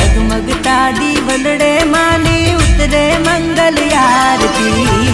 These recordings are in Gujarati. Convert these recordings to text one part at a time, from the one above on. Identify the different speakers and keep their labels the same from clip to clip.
Speaker 1: જગમગતા દીવલડે માની ઉતરે મંગલ યારતી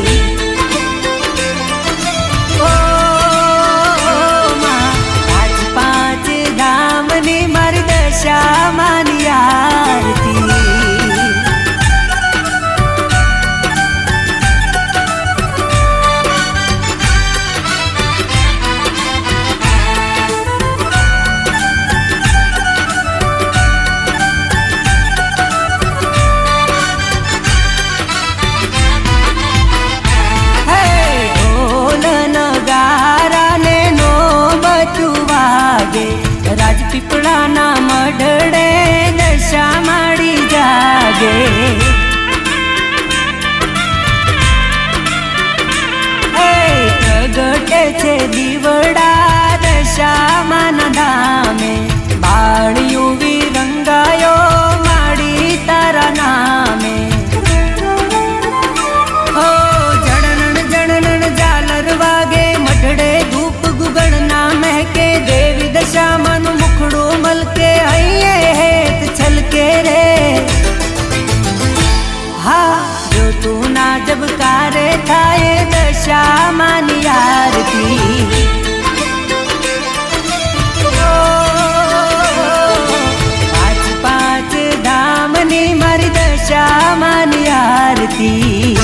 Speaker 1: મારી દશામાની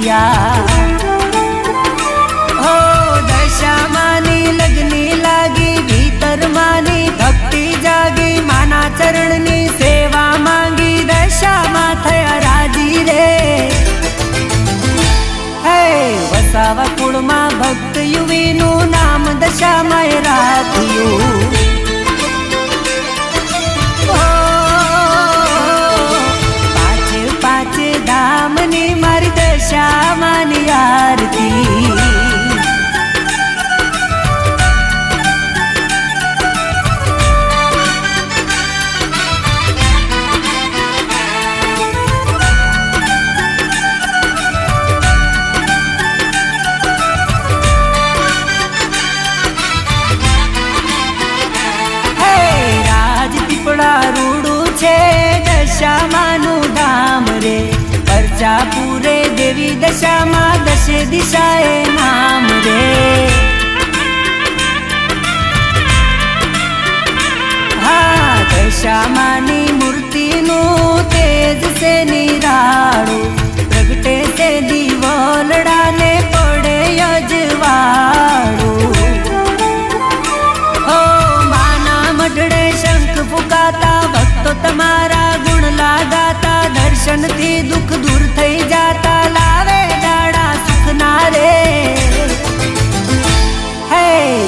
Speaker 1: આપ્યા હો, દશામાની લગની લાગી ભીતર માની ભક્તિ જાગી, માના ચરણની સેવા માંગી, દશામાં થયા રાજી રે. હે, વસાવા કુળમાં ભક્ત યુવીનું રે પરચા પૂરે દેવી દશામાં દશે દિશાએ નામ રે. હા દશામાની દર્શનથી દુઃખ દૂર થઈ જાતા લાવે દાડા સુખના રે. હે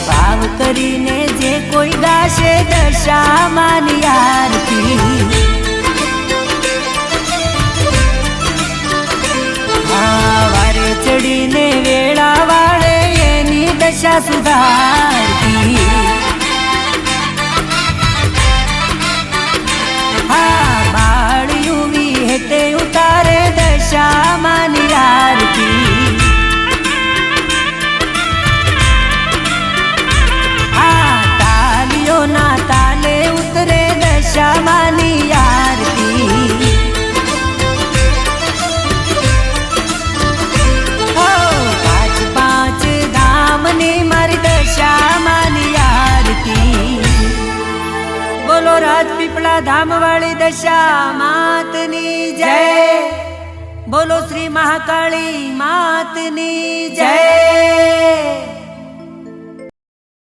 Speaker 1: ભાવ કરીને જે કોઈ ગાશે દશામાની આરતી હા વારે ચડીને વેળા વાળે એની દશા સુધારતી પીપળા ધામ વાળી દશા માતની જય. બોલો શ્રી મહાકાળી માતની જય.